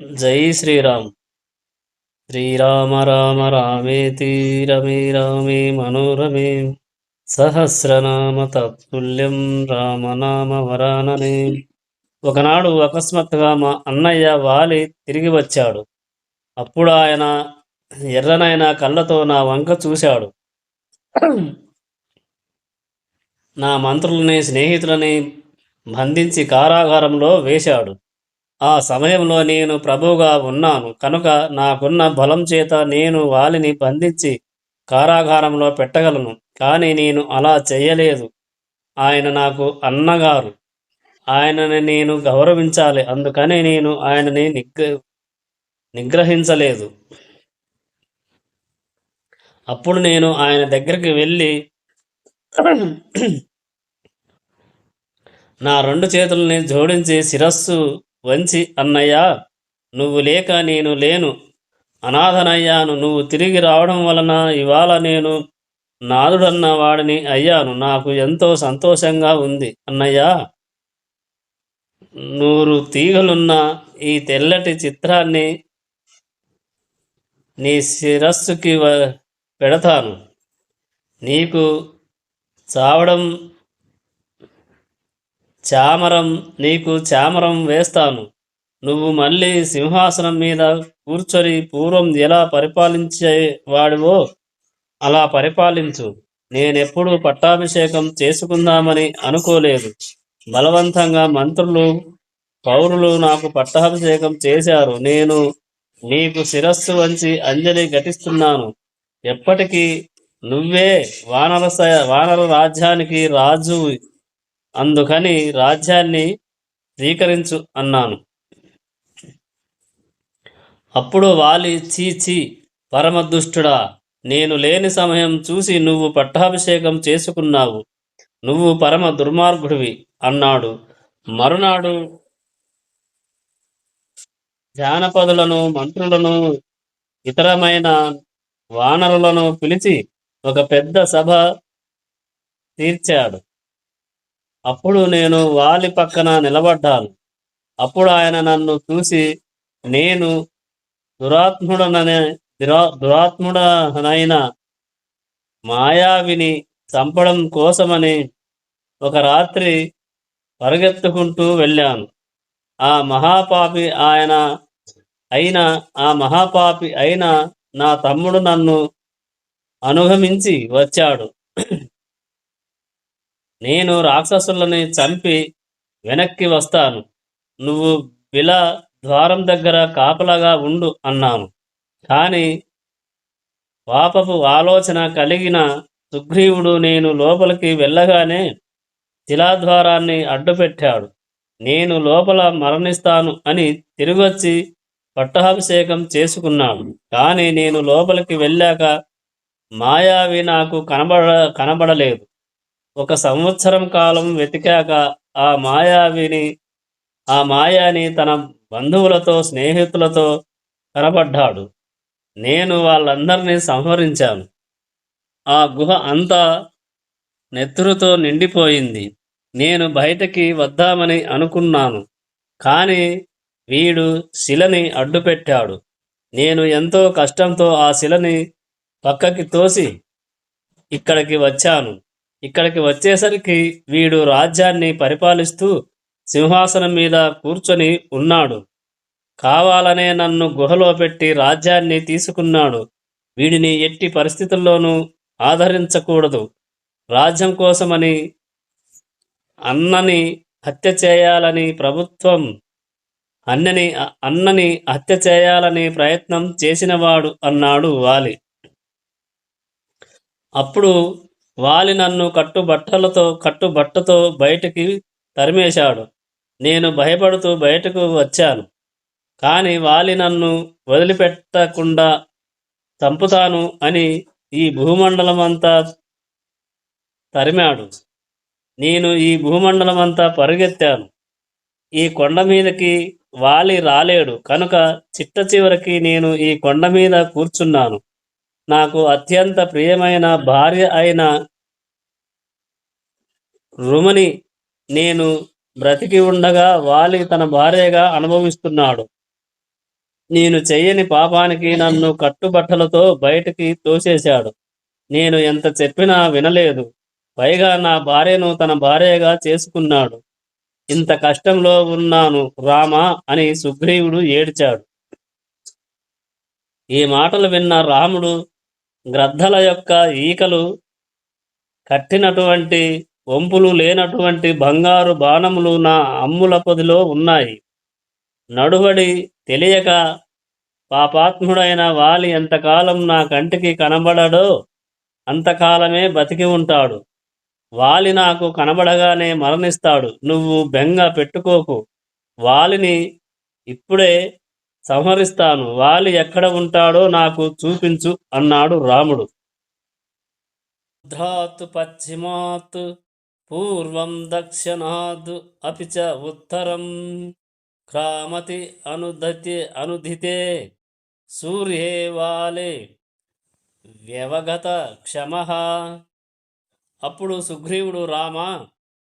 జై శ్రీరామ్. శ్రీరామ రామ రామేతి రమే రామే మనోరమే. సహస్రనామ తత్తుల్యం రామనామ వరాననే. ఒకనాడు అకస్మాత్తుగా మా అన్నయ్య వాలి తిరిగి వచ్చాడు. అప్పుడు ఆయన ఎర్రనైన కళ్ళతో నా వంక చూశాడు. నా మంత్రులని స్నేహితులని బంధించి కారాగారంలో వేశాడు. ఆ సమయంలో నేను ప్రభువుగా ఉన్నాను. కనుక నాకున్న బలం చేత నేను వాలిని బంధించి కారాగారంలో పెట్టగలను. కానీ నేను అలా చేయలేదు. ఆయన నాకు అన్నగారు. ఆయనని నేను గౌరవించాలి. అందుకని నేను ఆయనని నిగ్ర నిగ్రహించలేదు. అప్పుడు నేను ఆయన దగ్గరికి వెళ్ళి నా రెండు చేతుల్ని జోడించి శిరస్సు వంచి అన్నయ్య నువ్వు లేక నేను లేను. అనాథనయ్యాను. నువ్వు తిరిగి రావడం వలన ఇవాళ నేను నాదుడన్న వాడిని అయ్యాను. నాకు ఎంతో సంతోషంగా ఉంది. అన్నయ్య నూరు తీగలున్న ఈ తెల్లటి చిత్రాన్ని నీ శిరస్సుకి పెడతాను. నీకు చావడం చామరం నీకు చామరం వేస్తాను. నువ్వు మళ్ళీ సింహాసనం మీద కూర్చొని పూర్వం ఎలా పరిపాలించేవాడివో అలా పరిపాలించు. నేనెప్పుడు పట్టాభిషేకం చేసుకుందామని అనుకోలేదు. బలవంతంగా మంత్రులు పౌరులు నాకు పట్టాభిషేకం చేశారు. నేను నీకు శిరస్సు వంచి అంజలి ఘటిస్తున్నాను. ఎప్పటికీ నువ్వే వానర వానర రాజ్యానికి రాజు అందుకని రాజ్యాన్ని స్వీకరించు అన్నాను. అప్పుడు వాలి చీచి పరమదుష్టుడా నేను లేని సమయం చూసి నువ్వు పట్టాభిషేకం చేసుకున్నావు. నువ్వు పరమ దుర్మార్గుడివి అన్నాడు. మరునాడు జానపదులను మంత్రులను ఇతరమైన వానరులను పిలిచి ఒక పెద్ద సభ తీర్చాడు. అప్పుడు నేను వాలి పక్కన నిలబడ్డాను. అప్పుడు ఆయన నన్ను చూసి నేను దురాత్ముడననే దురా దురాత్ముడనైన మాయావిని చంపడం కోసమని ఒక రాత్రి పరిగెత్తుకుంటూ వెళ్ళాను. ఆ మహాపాపి ఆయన అయిన ఆ మహాపాపి అయిన నా తమ్ముడు నన్ను అనుగమించి వచ్చాడు. నేను రాక్షసులని చంపి వెనక్కి వస్తాను. నువ్వు బిలా ద్వారం దగ్గర కాపలాగా ఉండు అన్నాను. కానీ పాపపు ఆలోచన కలిగిన సుగ్రీవుడు నేను లోపలికి వెళ్ళగానే శిలాద్వారాన్ని అడ్డుపెట్టాడు. నేను లోపల మరణిస్తాను అని తిరిగొచ్చి పట్టాభిషేకం చేసుకున్నాను. కానీ నేను లోపలికి వెళ్ళాక మాయావి నాకు కనబడ కనబడలేదు. ఒక సంవత్సరం కాలం వెతికాక ఆ మాయావిని ఆ మాయాని తన బంధువులతో స్నేహితులతో కనబడ్డాడు. నేను వాళ్ళందరినీ సంహరించాను. ఆ గుహ అంతా నెత్తురుతో నిండిపోయింది. నేను బయటకి వద్దామని అనుకున్నాను. కానీ వీడు శిలని అడ్డుపెట్టాడు. నేను ఎంతో కష్టంతో ఆ శిలని పక్కకి తోసి ఇక్కడికి వచ్చాను. ఇక్కడికి వచ్చేసరికి వీడు రాజ్యాన్ని పరిపాలిస్తూ సింహాసనం మీద కూర్చొని ఉన్నాడు. కావాలనే నన్ను గుహలో పెట్టి రాజ్యాన్ని తీసుకున్నాడు. వీడిని ఎట్టి పరిస్థితుల్లోనూ ఆదరించకూడదు. రాజ్యం కోసమని అన్నని హత్య చేయాలని ప్రభుత్వం అన్నని అన్నని హత్య చేయాలని ప్రయత్నం చేసినవాడు అన్నాడు వాలి. అప్పుడు వాలి నన్ను కట్టుబట్టలతో కట్టుబట్టతో బయటికి తరిమేశాడు. నేను భయపడుతూ బయటకు వచ్చాను. కానీ వాలి నన్ను వదిలిపెట్టకుండా చంపుతాను అని ఈ భూమండలం అంతా తరిమాడు. నేను ఈ భూమండలం అంతా పరుగెత్తాను. ఈ కొండ మీదకి వాలి రాలేడు. కనుక చిట్ట చివరికి నేను ఈ కొండ మీద కూర్చున్నాను. నాకు అత్యంత ప్రియమైన భార్య అయిన రుమని నేను బ్రతికి ఉండగా వాలి తన భార్యగా అనుభవిస్తున్నాడు. నేను చెయ్యని పాపానికి నన్ను కట్టుబట్టలతో బయటికి తోసేశాడు. నేను ఎంత చెప్పినా వినలేదు. పైగా నా భార్యను తన భార్యగా చేసుకున్నాడు. ఇంత కష్టంలో ఉన్నాను రామా అని సుగ్రీవుడు ఏడ్చాడు. ఈ మాటలు విన్న రాముడు గ్రద్దల యొక్క ఈకలు కట్టినటువంటి వంపులు లేనటువంటి బంగారు బాణములు నా అమ్ముల పొదిలో ఉన్నాయి. నడువడి తెలియక పాపాత్ముడైన వాలి ఎంతకాలం నా కంటికి కనబడడో అంతకాలమే బతికి ఉంటాడు. వాలి నాకు కనబడగానే మరణిస్తాడు. నువ్వు బెంగ పెట్టుకోకు. వాలిని ఇప్పుడే సంహరిస్తాను. వాలి ఎక్కడ ఉంటాడో నాకు చూపించు అన్నాడు రాముడు. ధాతు పశ్చిమాత్ పూర్వం దక్షిణాద్ అపి చ ఉత్తరం. క్రామతి అనుదతి అనుదితే సూర్యే వాలే వ్యవగత క్షమ. అప్పుడు సుగ్రీవుడు రామ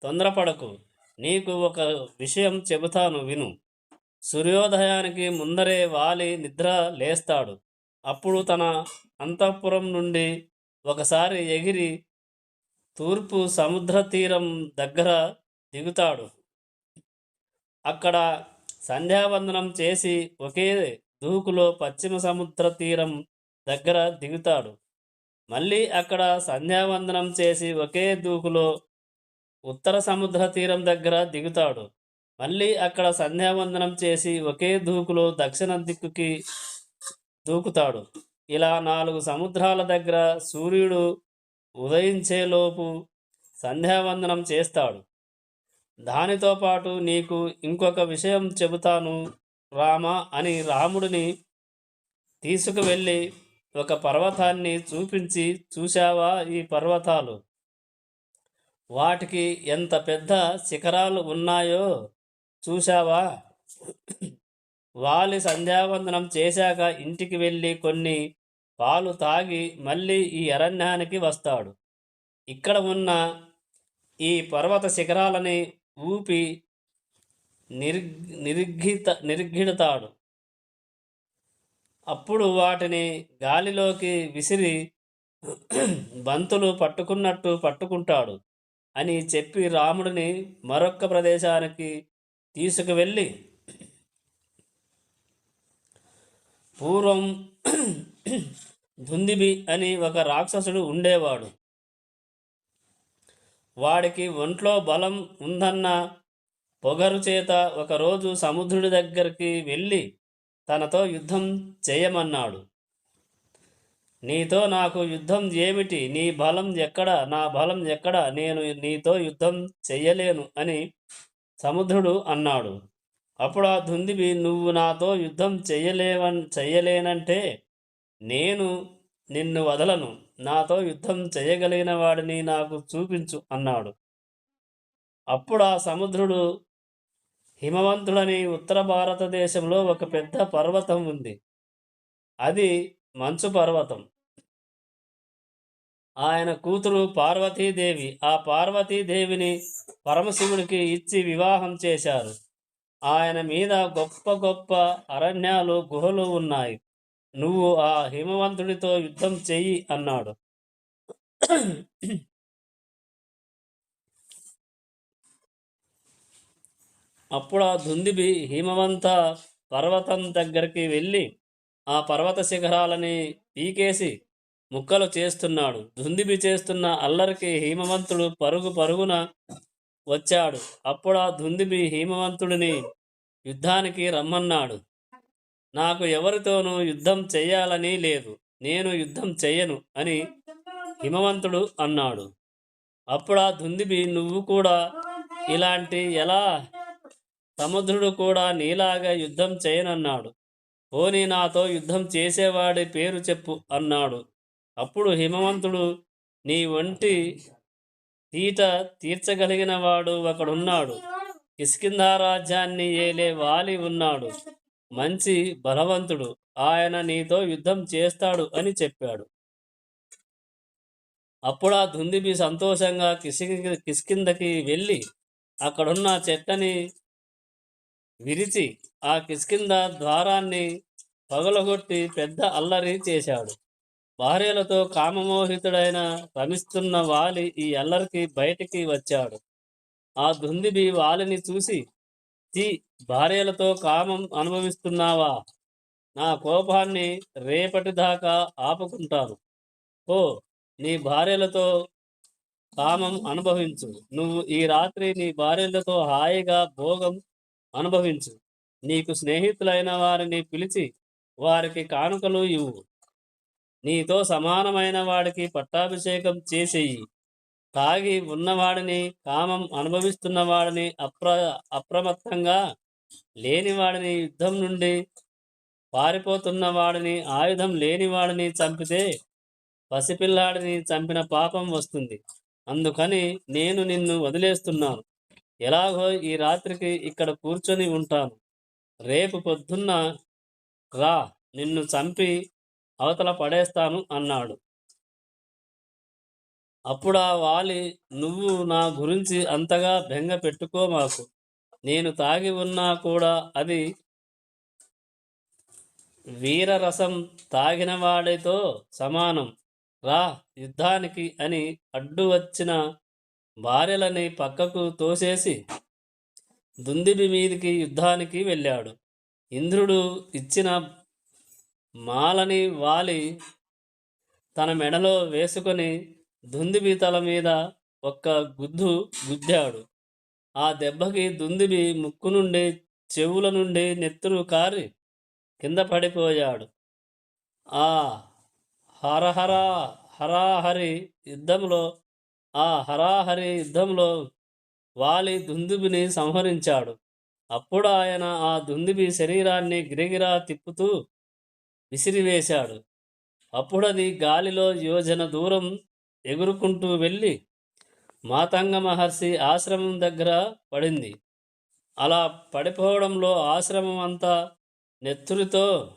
తొందరపడకు. నీకు ఒక విషయం చెబుతాను విను. సూర్యోదయానికి ముందరే వాలి నిద్ర లేస్తాడు. అప్పుడు తన అంతఃపురం నుండి ఒకసారి ఎగిరి తూర్పు సముద్ర తీరం దగ్గర దిగుతాడు. అక్కడ సంధ్యావందనం చేసి ఒకే దూకులో పశ్చిమ సముద్ర తీరం దగ్గర దిగుతాడు. మళ్ళీ అక్కడ సంధ్యావందనం చేసి ఒకే దూకులో ఉత్తర సముద్ర తీరం దగ్గర దిగుతాడు. మళ్ళీ అక్కడ సంధ్యావందనం చేసి ఒకే దూకులో దక్షిణ దిక్కుకి దూకుతాడు. ఇలా నాలుగు సముద్రాల దగ్గర సూర్యుడు ఉదయించేలోపు సంధ్యావందనం చేస్తాడు. దానితో పాటు నీకు ఇంకొక విషయం చెబుతాను రామ అని రాముడిని తీసుకువెళ్ళి ఒక పర్వతాన్ని చూపించి చూశావా ఈ పర్వతాలు? వాటికి ఎంత పెద్ద శిఖరాలు ఉన్నాయో చూశావా? వాలి సంధ్యావందనం చేశాక ఇంటికి వెళ్ళి కొన్ని పాలు తాగి మళ్ళీ ఈ అరణ్యానికి వస్తాడు. ఇక్కడ ఉన్న ఈ పర్వత శిఖరాలని ఊపి నిర్ నిర్ఘిత నిర్ఘిడతాడు అప్పుడు వాటిని గాలిలోకి విసిరి బంతులు పట్టుకున్నట్టు పట్టుకుంటాడు అని చెప్పి రాముడిని మరొక్క ప్రదేశానికి తీసుకువెళ్ళి పూర్వం దుందిబి అని ఒక రాక్షసుడు ఉండేవాడు. వాడికి ఒంట్లో బలం ఉందన్న పొగరు చేత ఒకరోజు సముద్రుడి దగ్గరికి వెళ్ళి తనతో యుద్ధం చేయమన్నాడు. నీతో నాకు యుద్ధం ఏమిటి? నీ బలం ఎక్కడ? నా బలం ఎక్కడ? నేను నీతో యుద్ధం చెయ్యలేను అని సముద్రుడు అన్నాడు. అప్పుడు ఆ దుందిబి నువ్వు నాతో యుద్ధం చెయ్యలేవన్ చెయ్యలేనంటే నేను నిన్ను వదలను. నాతో యుద్ధం చేయగలిగిన వాడిని నాకు చూపించు అన్నాడు. అప్పుడు ఆ సముద్రుడు హిమవంతుడని ఉత్తర భారతదేశంలో ఒక పెద్ద పర్వతం ఉంది. అది మంచు పర్వతం. ఆయన కూతురు పార్వతీదేవి ఆ పార్వతీదేవిని పరమశివుడికి ఇచ్చి వివాహం చేశారు. ఆయన మీద గొప్ప గొప్ప అరణ్యాలు గుహలు ఉన్నాయి. నువ్వు ఆ హిమవంతుడితో యుద్ధం చెయ్యి అన్నాడు. అప్పుడు ఆ దుందిబి హిమవంత పర్వతం దగ్గరికి వెళ్ళి ఆ పర్వత శిఖరాలని పీకేసి ముక్కలు చేస్తున్నాడు. దుందిబి చేస్తున్న అల్లరికి హేమవంతుడు పరుగు పరుగున వచ్చాడు. అప్పుడు ఆ దుందిబి హేమవంతుడిని యుద్ధానికి రమ్మన్నాడు. నాకు ఎవరితోనూ యుద్ధం చెయ్యాలని లేదు. నేను యుద్ధం చెయ్యను అని హిమవంతుడు అన్నాడు. అప్పుడు ఆ దుందిబి నువ్వు కూడా ఇలాంటి ఎలా? సముద్రుడు కూడా నీలాగా యుద్ధం చేయనన్నాడు. పోనీ నాతో యుద్ధం చేసేవాడి పేరు చెప్పు అన్నాడు. అప్పుడు హిమవంతుడు నీ వంటి తీట తీర్చగలిగిన వాడు ఒకడున్నాడు కిష్కింధారాజ్యాన్ని ఏలే వాలి ఉన్నాడు. మంచి బలవంతుడు. ఆయన నీతో యుద్ధం చేస్తాడు అని చెప్పాడు. అప్పుడు ఆ దుందిబి సంతోషంగా కిసి కిష్కిందకి వెళ్ళి అక్కడున్న చెట్టని విరిచి ఆ కిష్కింద ద్వారాన్ని పగలగొట్టి పెద్ద అల్లరి చేశాడు. భార్యలతో కామమోహితుడైన రమిస్తున్న వాలి ఈ అల్లరికి బయటికి వచ్చాడు. ఆ దుందిబి వాలిని చూసి తీ భార్యలతో కామం అనుభవిస్తున్నావా? నా కోపాన్ని రేపటి దాకా ఆపుకుంటాను. ఓ నీ భార్యలతో కామం అనుభవించు. నువ్వు ఈ రాత్రి నీ భార్యలతో హాయిగా భోగం అనుభవించు. నీకు స్నేహితులైన వారిని పిలిచి వారికి కానుకలు ఇవ్వు. నీతో సమానమైన వాడికి పట్టాభిషేకం చేసేయి. తాగి ఉన్నవాడిని కామం అనుభవిస్తున్న వాడిని అప్ర అప్రమత్తంగా లేనివాడిని యుద్ధం నుండి పారిపోతున్న వాడిని ఆయుధం లేనివాడిని చంపితే పసిపిల్లాడిని చంపిన పాపం వస్తుంది. అందుకని నేను నిన్ను వదిలేస్తున్నాను. ఎలాగో ఈ రాత్రికి ఇక్కడ కూర్చొని ఉంటాను. రేపు పొద్దున్న రా నిన్ను చంపి అవతల పడేస్తాను అన్నాడు. అప్పుడా వాలి నువ్వు నా గురించి అంతగా బెంగ పెట్టుకో మాకు. నేను తాగి ఉన్నా కూడా అది వీరరసం తాగిన వాడితో సమానం. రా యుద్ధానికి అని అడ్డు వచ్చిన భార్యలని పక్కకు తోసేసి దుందిబి మీదికి యుద్ధానికి వెళ్ళాడు. ఇంద్రుడు ఇచ్చిన మాలని వాలి తన మెడలో వేసుకొని దుందిబి తల మీద ఒక్క గుద్దు గుద్దాడు. ఆ దెబ్బకి దుందిబి ముక్కు నుండి చెవుల నుండి నెత్తురు కారి కింద పడిపోయాడు. ఆ హరహర హరాహరి యుద్ధంలో ఆ హరాహరి యుద్ధంలో వాలి దుందుబిని సంహరించాడు. అప్పుడు ఆయన ఆ దుందుబి శరీరాన్ని గిరిగిరా తిప్పుతూ విసిరివేశాడు. అప్పుడది గాలిలో యోజన దూరం ఎగురుకుంటూ వెళ్ళి మాతంగ మహర్షి ఆశ్రమం దగ్గర పడింది. అలా పడిపోవడంలో ఆశ్రమం అంతా నెత్తురితో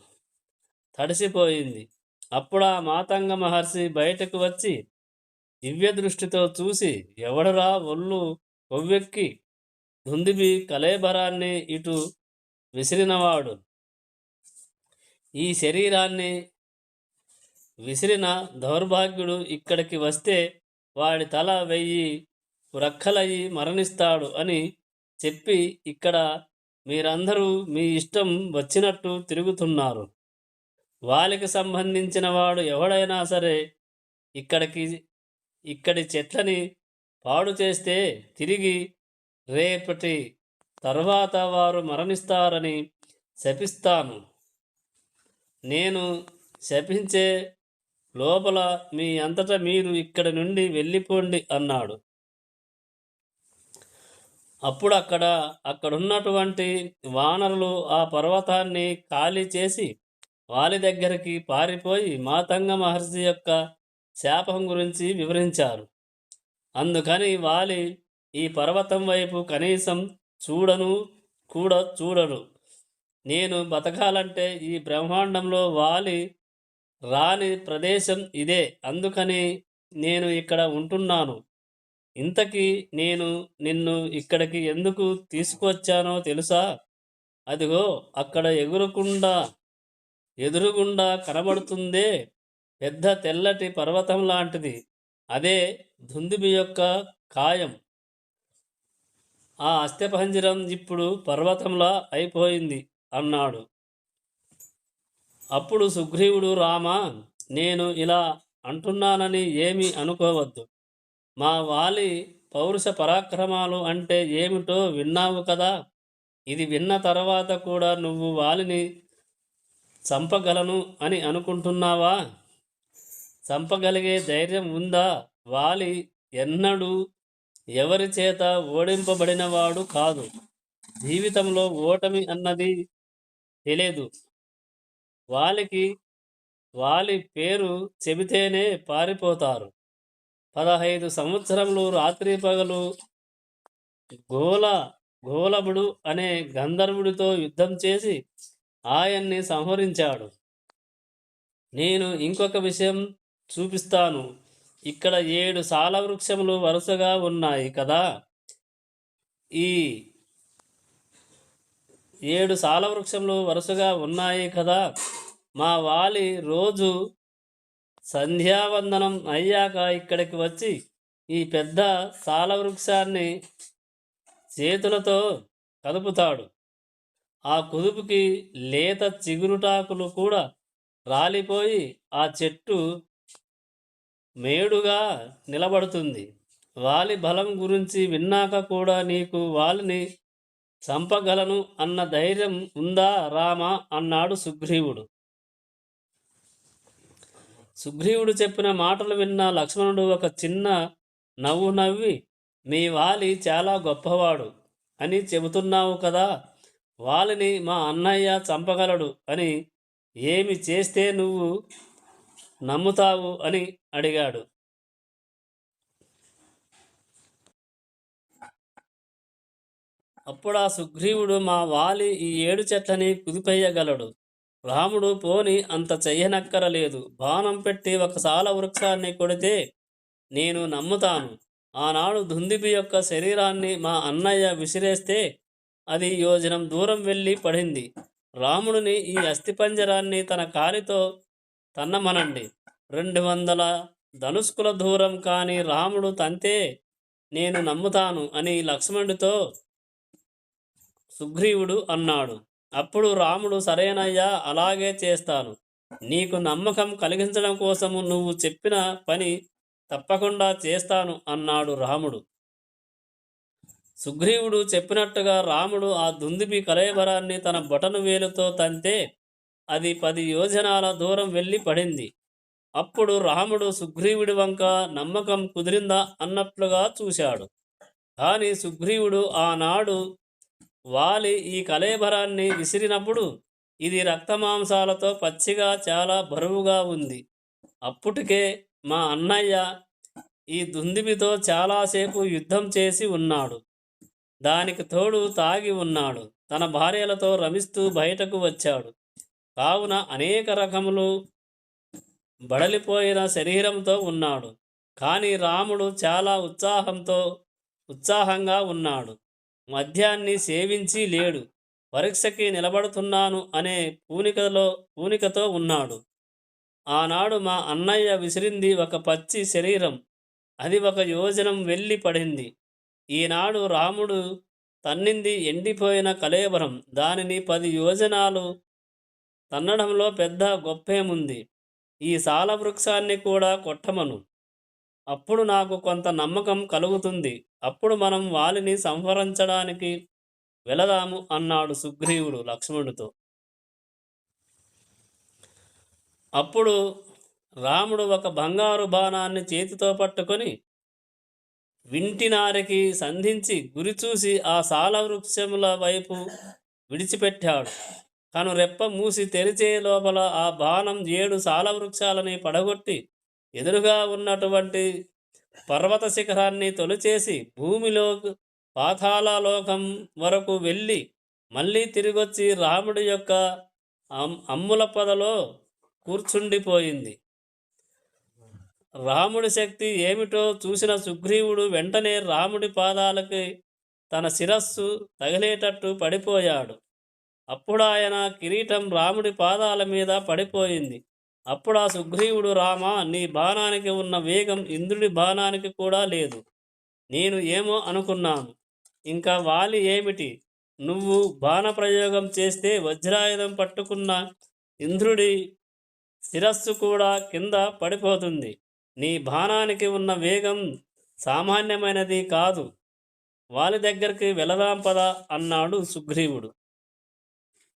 తడిసిపోయింది. అప్పుడు ఆ మాతంగ మహర్షి బయటకు వచ్చి దివ్య దృష్టితో చూసి ఎవడరా ఒళ్ళు కొవ్వెక్కి దుందిబి కలేబరాన్ని ఇటు విసిరినవాడు? ఈ శరీరాన్ని విసిరిన దౌర్భాగ్యుడు ఇక్కడికి వస్తే వాడి తల వెయ్యి రక్కలయ్యి మరణిస్తాడు అని చెప్పి ఇక్కడ మీరందరూ మీ ఇష్టం వచ్చినట్టు తిరుగుతున్నారు. వాలికి సంబంధించిన వాడు ఎవడైనా సరే ఇక్కడికి ఇక్కడి చెట్లని పాడు చేస్తే తిరిగి రేపటి తర్వాత వారు మరణిస్తారని శపిస్తాను. నేను శపించే లోపల మీ అంతటా మీరు ఇక్కడ నుండి వెళ్ళిపోండి అన్నాడు. అప్పుడు అక్కడ అక్కడున్నటువంటి వానరులు ఆ పర్వతాన్ని ఖాళీ చేసి వాలి దగ్గరికి పారిపోయి మాతంగ మహర్షి యొక్క శాపం గురించి వివరించారు. అందుకని వాలి ఈ పర్వతం వైపు కనీసం చూడను కూడా చూడడు నేను బతకాలంటే ఈ బ్రహ్మాండంలో వాలి రాని ప్రదేశం ఇదే. అందుకని నేను ఇక్కడ ఉంటున్నాను. ఇంతకీ నేను నిన్ను ఇక్కడికి ఎందుకు తీసుకువచ్చానో తెలుసా? అదిగో అక్కడ ఎగురకుండా ఎదురుగుండా కనబడుతుందే పెద్ద తెల్లటి పర్వతం లాంటిది. అదే దుందుబి యొక్క కాయం. ఆ అస్థిపంజరం ఇప్పుడు పర్వతంలా అయిపోయింది. అన్నాడు. అప్పుడు సుగ్రీవుడు రామ నేను ఇలా అంటున్నానని ఏమీ అనుకోవద్దు. మా వాలి పౌరుష పరాక్రమాలు అంటే ఏమిటో విన్నావు కదా? ఇది విన్న తర్వాత కూడా నువ్వు వాలిని చంపగలను అని అనుకుంటున్నావా? చంపగలిగే ధైర్యం ఉందా? వాలి ఎన్నడూ ఎవరి చేత ఓడింపబడినవాడు కాదు. జీవితంలో ఓటమి అన్నది తెలియదు వాళ్ళకి వాలి పేరు చెబితేనే పారిపోతారు. పదహైదు సంవత్సరములు రాత్రి పగలు గోల గోలముడు అనే గంధర్వుడితో యుద్ధం చేసి ఆయన్ని సంహరించాడు. నేను ఇంకొక విషయం చూపిస్తాను. ఇక్కడ ఏడు సాల వృక్షములు వరుసగా ఉన్నాయి కదా. ఈ ఏడు సాల వరుసగా ఉన్నాయి కదా. మా వాలి రోజు సంధ్యావందనం అయ్యాక ఇక్కడికి వచ్చి ఈ పెద్ద సాల వృక్షాన్ని చేతులతో కదుపుతాడు. ఆ కుదుపుకి లేత చిగురుటాకులు కూడా రాలిపోయి ఆ చెట్టు మేడుగా నిలబడుతుంది. వాలి బలం గురించి విన్నాక కూడా నీకు వాలిని చంపగలను అన్న ధైర్యం ఉందా రామ అన్నాడు సుగ్రీవుడు. సుగ్రీవుడు చెప్పిన మాటలు విన్న లక్ష్మణుడు ఒక చిన్న నవ్వు నవ్వి మీ వాలి చాలా గొప్పవాడు అని చెబుతున్నావు కదా వాలిని మా అన్నయ్య చంపగలడు అని ఏమి చేస్తే నువ్వు నమ్ముతావు అని అడిగాడు. అప్పుడు ఆ సుగ్రీవుడు మా వాలి ఈ ఏడు చెట్లని కుదిపేయగలడు. రాముడు పోని అంత చెయ్యనక్కరలేదు. బాణం పెట్టి ఒక సాల వృక్షాన్ని కొడితే నేను నమ్ముతాను. ఆనాడు దుందిబి యొక్క శరీరాన్ని మా అన్నయ్య విసిరేస్తే అది యోజనం దూరం వెళ్ళి పడింది. రాముడిని ఈ అస్థిపంజరాన్ని తన కాలితో తన్నమనండి. రెండు వందల ధనుష్కుల దూరం కానీ రాముడు తంతే నేను నమ్ముతాను అని లక్ష్మణుడితో సుగ్రీవుడు అన్నాడు. అప్పుడు రాముడు సరేనయ్యా అలాగే చేస్తాను. నీకు నమ్మకం కలిగించడం కోసము నువ్వు చెప్పిన పని తప్పకుండా చేస్తాను అన్నాడు రాముడు. సుగ్రీవుడు చెప్పినట్టుగా రాముడు ఆ దుందిపి కలయబరాన్ని తన బొటను వేలుతో తంతే అది పది యోజనాల దూరం వెళ్ళి పడింది. అప్పుడు రాముడు సుగ్రీవుడి వంక నమ్మకం కుదిరిందా అన్నట్లుగా చూశాడు. కానీ సుగ్రీవుడు ఆనాడు వాలి ఈ కలేబరాన్ని విసిరినప్పుడు ఇది రక్తమాంసాలతో పచ్చిగా చాలా బరువుగా ఉంది. అప్పటికే మా అన్నయ్య ఈ దుందిమితో చాలాసేపు యుద్ధం చేసి ఉన్నాడు. దానికి తోడు తాగి ఉన్నాడు. తన భార్యలతో రమిస్తూ బయటకు వచ్చాడు. కావున అనేక రకములు బడలిపోయిన శరీరంతో ఉన్నాడు. కానీ రాముడు చాలా ఉత్సాహంతో ఉత్సాహంగా ఉన్నాడు. మద్యాన్ని సేవించి లేడు. పరీక్షకి నిలబడుతున్నాను అనే పూనికలో పూనికతో ఉన్నాడు. ఆనాడు మా అన్నయ్య విసిరింది ఒక పచ్చి శరీరం. అది ఒక యోజనం వెళ్ళి పడింది. ఈనాడు రాముడు తన్నింది ఎండిపోయిన కలేబరం దానిని పది యోజనాలు తన్నడంలో పెద్ద గొప్పేముంది. ఈ సాల వృక్షాన్ని కూడా కొట్టమను. అప్పుడు నాకు కొంత నమ్మకం కలుగుతుంది. అప్పుడు మనం వాలిని సంహరించడానికి వెళదాము అన్నాడు సుగ్రీవుడు లక్ష్మణుడితో. అప్పుడు రాముడు ఒక బంగారు బాణాన్ని చేతితో పట్టుకొని వింటినారికి సంధించి గురి చూసి ఆ సాల వృక్షముల వైపు విడిచిపెట్టాడు. తను రెప్ప మూసి తెరిచే లోపల ఆ బాణం ఏడు సాల వృక్షాలని పడగొట్టి ఎదురుగా ఉన్నటువంటి పర్వత శిఖరాన్ని తొలిచేసి భూమిలో పాతాళలోకం వరకు వెళ్ళి మళ్ళీ తిరిగొచ్చి రాముడి యొక్క అమ్- అమ్ముల పదలో కూర్చుండిపోయింది. రాముడి శక్తి ఏమిటో చూసిన సుగ్రీవుడు వెంటనే రాముడి పాదాలకి తన శిరస్సు తగిలేటట్టు పడిపోయాడు. అప్పుడు ఆయన కిరీటం రాముడి పాదాల మీద పడిపోయింది. అప్పుడు ఆ సుగ్రీవుడు రామ నీ బాణానికి ఉన్న వేగం ఇంద్రుడి బాణానికి కూడా లేదు. నేను ఏమో అనుకున్నాను. ఇంకా వాలి ఏమిటి? నువ్వు బాణ ప్రయోగం చేస్తే వజ్రాయుధం పట్టుకున్న ఇంద్రుడి శిరస్సు కూడా కింద పడిపోతుంది. నీ బాణానికి ఉన్న వేగం సామాన్యమైనది కాదు. వాలి దగ్గరికి వెళదాం పద అన్నాడు సుగ్రీవుడు.